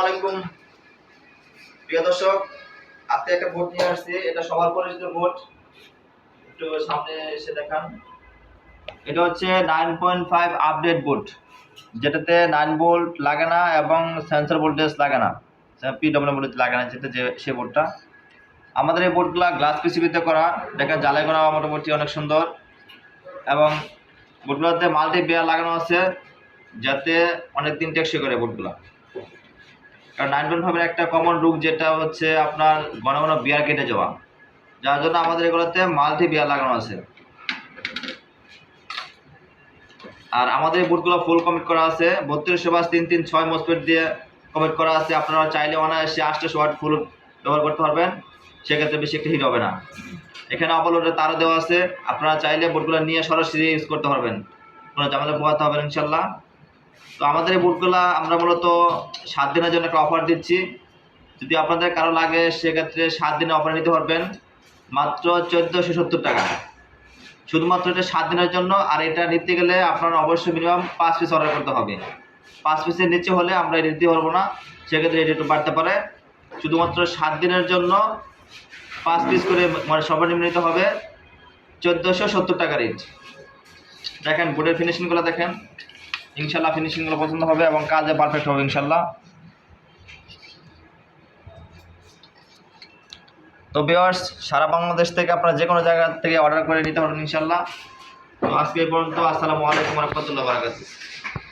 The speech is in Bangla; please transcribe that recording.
আলাইকুম। প্রিয় দর্শক, আজকে একটা বোর্ড নিয়ে আসছি। এটা সবার পরিচিত বোর্ড একটু সামনে এসে দেখান। এটা হচ্ছে nine point five update board যেটাতে নাইন ভোল্ট লাগে না এবং সেন্সর ভোল্টেজ লাগে না। পিডব্লিউ ভোল্টেজ লাগে না যেটা যে, সে বোর্ডটা আমাদের এই বোর্ডগুলো গ্লাস পিসিবিতে করা। দেখেন জ্বালাই করা মোটামুটি অনেক সুন্দর। এবং বোর্ডগুলোতে মাল্টি বিয়ার লাগানো আছে, যাতে অনেক দিন টেকসই করে বোর্ডগুলো কারণ নাইন পয়েন্ট ফাইভের একটা কমন রুট যেটা হচ্ছে আপনার ঘন ঘন বিয়ার কেটে যাওয়া। যার জন্য আমাদের এগুলোতে মাল্টি বিয়ার লাগানো আছে। আর আমাদের বোর্ডগুলো ফুল কমিট করা আছে। বত্রিশশো বাস তিন তিন ছয় মসপেট দিয়ে কমিট করা আছে। আপনারা চাইলে অনায়াসে আটশো ওয়াট ফুল ব্যবহার করতে পারবেন। সেক্ষেত্রে বেশি একটা হিট হবে না। এখানে অপলোডের তারও দেওয়া আছে। আপনারা চাইলে বোর্ডগুলো নিয়ে সরাসরি ইউজ করতে পারবেন। কোনো ঝামেলা পোহাতে হবে ইনশাল্লাহ। তো আমাদের এই বুটগুলো আমরা মূলত সাত দিনের জন্য একটা অফার দিচ্ছি। যদি আপনাদের কারও লাগে, সেক্ষেত্রে সাত দিনে অফার নিতে পারবেন। মাত্র চোদ্দোশো সত্তর টাকা। শুধুমাত্র এটা সাত দিনের জন্য, আর এটা নিতে গেলে আপনার অবশ্যই মিনিমাম পাঁচ পিস অর্ডার করতে হবে। পাঁচ পিসের নিচে হলে আমরা এটা দিতে পারব না। সেক্ষেত্রে এটা একটু বাড়তে পারে। শুধুমাত্র সাত দিনের জন্য পাঁচ পিস করে মানে সর্বনিম্ন নিতে হবে। চোদ্দোশো সত্তর টাকা রেট দেখেন বোর্ডের ফিনিশিংগুলো দেখেন। ইনশাল্লাহ ফিনিশিংগুলো পছন্দ হবে এবং কাজে পারফেক্ট হবে ইনশাল্লাহ তো বিয়ার্স সারা বাংলাদেশ থেকে আপনারা যে কোনো জায়গা থেকে অর্ডার করে নিতে পারেন ইনশাল্লাহ তো আজকে পর্যন্ত, আসসালামু আলাইকুম রহমতুল্লাহ বারাকাতুহু।